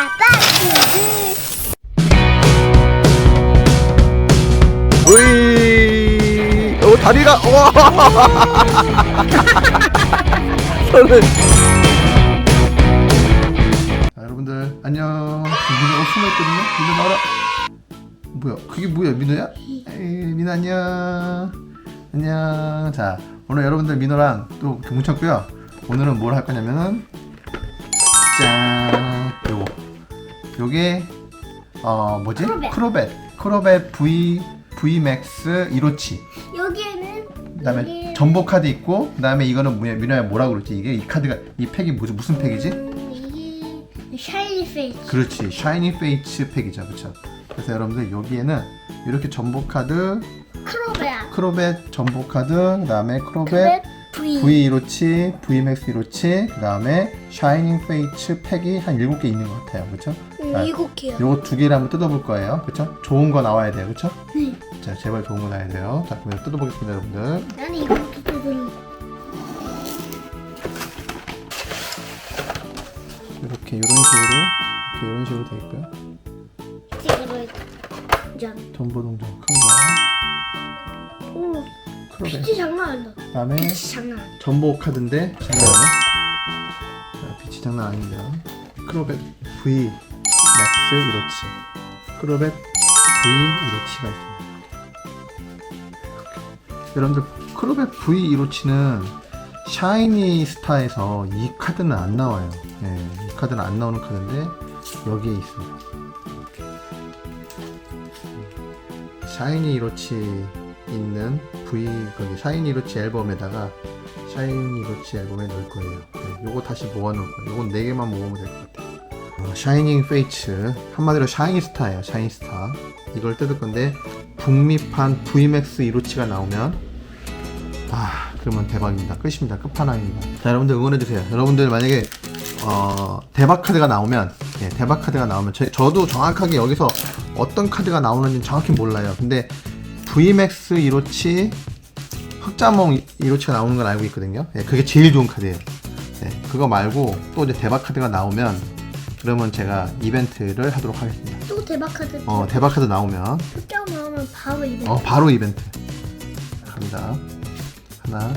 빠빠스 으이, 어, 다리가, 와! 저는. 자, 여러분들, 안녕. 민호가 숨어있거든요? 민호 나와라. 뭐야, 그게 뭐야, 민호야? 민호 안녕. 안녕. 자, 오늘 여러분들 민호랑 또 뭉쳤고요. 오늘은 뭘 할 거냐면은, 짠! 요거. 요게, 어, 뭐지? 크로벳. 크로벳. 크로벳 V, Vmax 1호치. 여기에는 그다음에 여기- 전복 카드 있고 그다음에 이거는 뭐야 민호야 뭐라고 그랬지 이게 이 카드가 이 팩이 무슨 무슨 팩이지? 음, 이게 샤이니 페이스 그렇지 샤이니 페이츠 팩이죠 그렇죠 그래서 여러분들 여기에는 이렇게 전복 카드 크로베야 크로벳 전복 카드 그다음에 크로벳 V V 1호치 Vmax 1호치 그다음에 샤이닝 페이츠 팩이 한 7개 있는 것 같아요 그렇죠? 음, 일곱 개요. 요거 두 개를 한번 뜯어볼 거예요. 그렇죠? 좋은 거 나와야 돼요. 그렇죠? 네. 자 제발 좋은 거 나와야 돼요. 자 그럼 뜯어보겠습니다 여러분들. 나는 이거부터 뜯을래 이렇게 이런 식으로. 이렇게 이런 식으로 돼 있고요. 찍으러 전보동전 큰 거, 오 크로벳. 빛이 장난 아니다. 그 다음에 빛이 장난 아니다. 전복 카드인데 장난 아니네. 자, 빛이 장난 아닌데요. 크로벳 V 맥스 1호치. 크로벳 V 1호치가 있습니다. 여러분들 크로벳 V 1호치는 샤이니 스타에서 이 카드는 안 나와요. 예, 이 카드는 안 나오는 카드인데 여기에 있습니다. 샤이니 1호치 있는 V 거기 샤이니 1호치 앨범에다가 샤이니 1호치 앨범에 넣을 거예요. 네, 요거 다시 모아놓을 거예요. 요건 4개만 모으면 될 것 같아요. 어, 샤이닝 페이츠 한마디로 샤이니 스타예요. 샤이니 스타. 이걸 뜯을 건데 북미판 VMAX 1호치가 나오면 아 그러면 대박입니다. 끝입니다. 끝판왕입니다. 자 여러분들 응원해주세요. 여러분들 만약에 어, 대박 카드가 나오면 예, 대박 카드가 나오면 저, 저도 정확하게 여기서 어떤 카드가 나오는지 정확히 몰라요. 근데 VMAX 1호치 흑자몽 1호치가 나오는 걸 알고 있거든요. 예, 그게 제일 좋은 카드예요. 예, 그거 말고 또 이제 대박 카드가 나오면 그러면 제가 이벤트를 하도록 하겠습니다. 또 대박 카드 어, 대박 카드 나오면 흑경 나오면 바로 이벤트 어, 바로 이벤트 갑니다. 하나,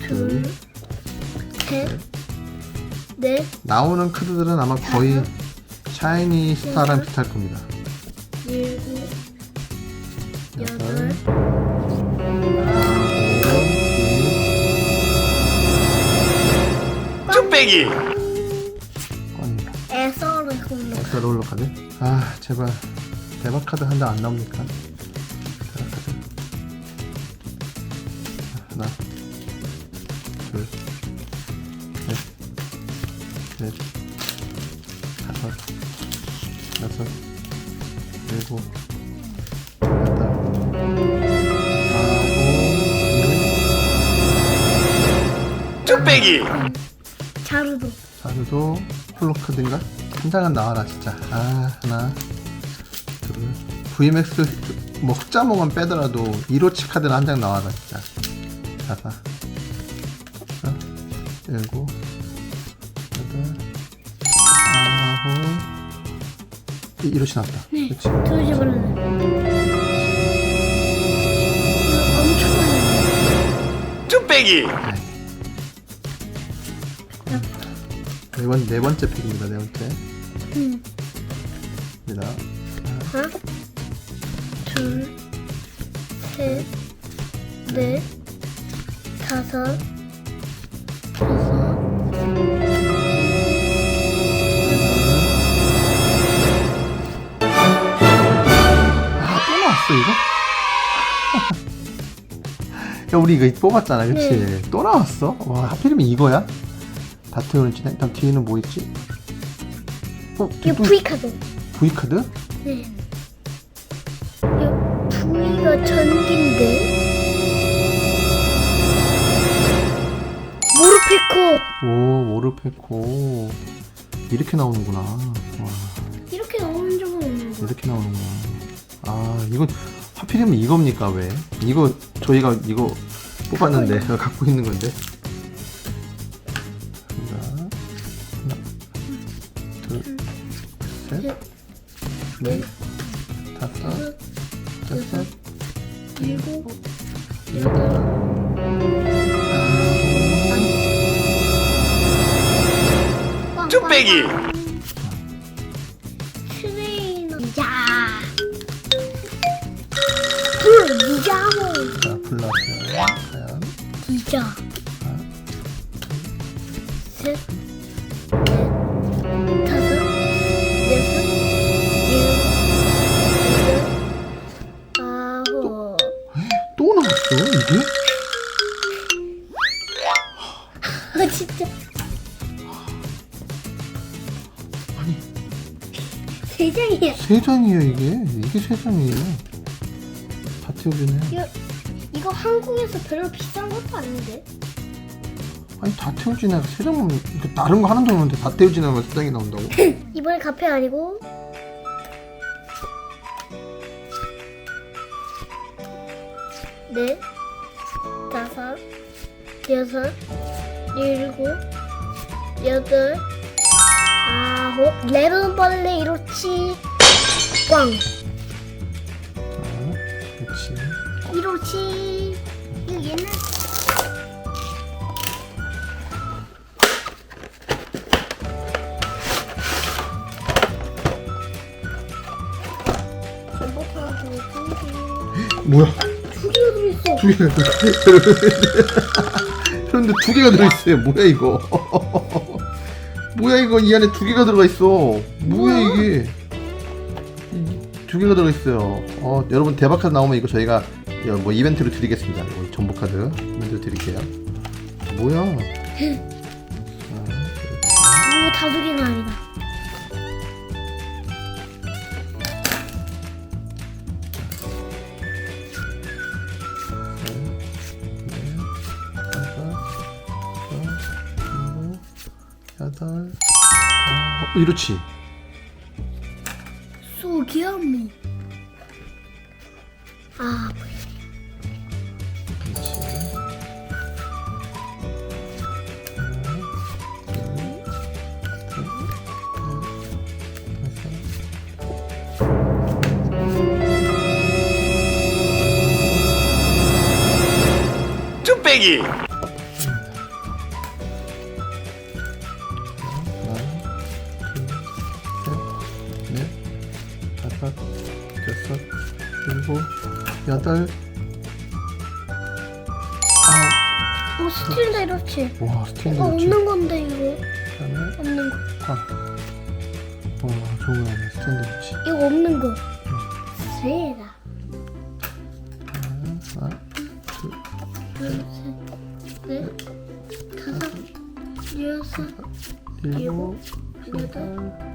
둘, 둘 셋 넷 나오는 카드들은 아마 거의 샤이니 스타랑 비슷할 겁니다. 일곱 여덟, 여덟 쭈빼기! 꽝입니다. 에서를 홀로 엑스 롤러 카드? 아 제발 대박 카드 한 장 안 나옵니까? 대박 카드 하나 둘셋넷 다섯 여섯 일곱 여덟 아홉 쭈빼기 자루도 자루도 홀로 카드인가? 한 장은 나와라 진짜. 아 하나 둘. VMAX 뭐 흑자목은 빼더라도 1호치 카드는 한 장 나와라 진짜. 다섯 여섯 일곱 여덟 아홉. 이- 1호치 나왔다. 네. 그치? 말래 이거 엄청 많이 쭈빼기 네, 번, 네 번째 팩입니다 네 번째 응. 입니다 하나 둘 셋, 넷, 다섯, 여섯, 아, 또 나왔어, 이거? 야, 우리 이거 뽑았잖아, 그치? 네. 또 나왔어? 와, 하필이면 이거야? 다트오는 지나 일단 뒤에는 뭐 있지? 어, 이거 또 V 카드. V 카드? 네. 이거 V가 전기인데. 모르페코 오, 모르페코. 이렇게 나오는구나. 와, 이렇게 나오는 적은 없는 거. 이렇게 나오는구나. 아, 이거 하필이면 이겁니까, 왜? 이거, 저희가 이거 뽑았는데, 갖고 있는 건데. 여섯, 일곱, 여덟, 꽝. 트레이너. 야. 불, 니자모. 자, 불러주세요. 과연 니자. 셋, 넷, 다섯, 이게? 아 진짜. 아니 세 장이야. 세 장이에요 이게 이게 세 장이에요. 다 태워주네. 이거, 이거 한국에서 별로 비싼 것도 아닌데. 아니 다 태워지네 세 장만 이거 다른 거 하나도 없는데 다 태워지나면 세 장이 나온다고? 이번에 카페 아니고. 넷, 다섯, 여섯, 일곱, 여덟, 아홉, 레몬 벌레 이로치. 꽝. 자, 그렇지. 이로치. 이거 옛날 전복하고 두개 뭐야? 두 개가. 그런데 두 개가 들어있어요. 뭐야 이거? 뭐야 이거 이 안에 두 개가 들어가 있어. 뭐야 이게? 이- 두 개가 들어 있어요. 어 여러분 대박 카드 나오면 이거 저희가 뭐 이벤트로 드리겠습니다. 전복 카드 이벤트 드릴게요. 뭐야? 오 다슬이는 아니다 여덟, 어, 이렇지. 소기야미 아 그렇지. 쭈빼기 다섯, 여섯, 일곱, 여덟, 아홉. 오 스틸다 이렇지 와, 스탠드 어 이렇지. 없는 건데 이거. 그다음에 없는 거. 꽝. 와, 좋은 거 아니야, 스탠드 이렇지. 이거 없는 거. 세다. 하나, 둘셋넷. 다섯. 여섯. 일곱, 여덟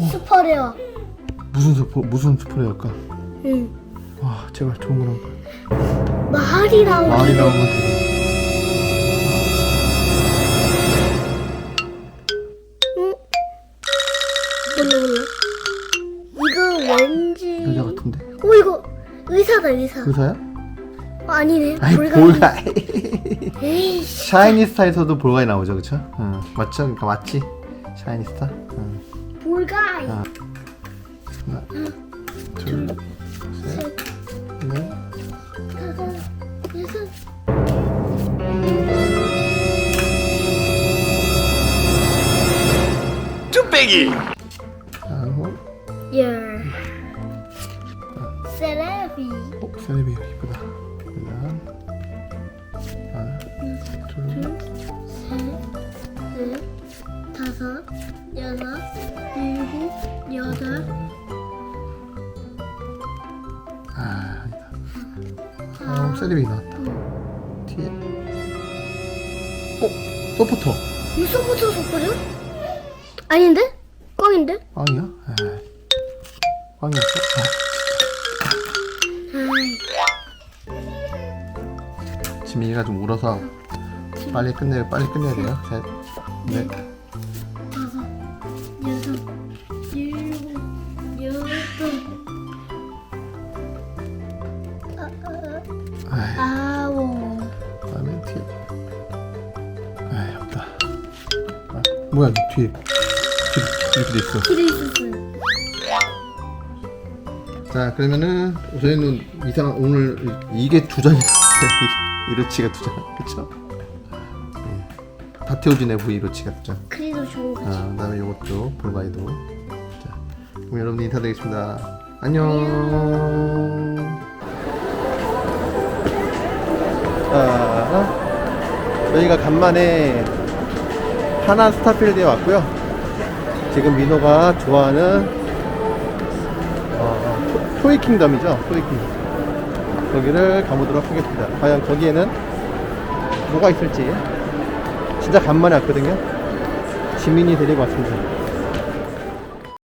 슈퍼레어 무슨 스포, 무슨 할까? 응 와, 제발 좋은 거 나올 말이 나오네 말이 나오면 돼. 응? 몰라 몰라 이거 왠지 여자 같은데. 오 이거 의사다 의사 의사야? 어, 아니네 아이, 볼가이. 샤이니스타에서도 볼가이 나오죠, 그쵸? 응, 맞죠? 그러니까 맞지? 샤이니스타? 응. 볼가이 아. 하나, 둘, 셋, 셋. 넷, 다섯 여섯. 쭈빼기! 아홉. 열. 세레비. 어, 셀비. 이쁘다. 하 셀비 나왔다. 뒤에. 어, 서포터. 유소부터 속거려? 아닌데? 꽝인데? 꽝이야? 에이. 꽝이었어? 아이 지민이가 좀 울어서 빨리 끝내, 빨리 끝내야 돼요. 셋, 넷, 뭐야 뒤에 뒤에 이렇게 돼 있어. 길에 있었어요. 자 그러면은 저희는 이상 오늘 이게 두 잔이 이로치가 두 잔, 그쵸? 네. 다 태워지네 V 이로치가 두 잔. 그래도 좋은 거지. 아, 그다음에 요것도 볼바이도. 자, 그럼 여러분들 인사드리겠습니다. 안녕. 자, 저희가 간만에 하나 스타필드에 왔고요. 지금 민호가 좋아하는 어, 토- 토이킹덤이죠. 토이킹덤. 거기를 가보도록 하겠습니다. 과연 거기에는 뭐가 있을지 진짜 간만에 왔거든요. 지민이 데리고 왔습니다.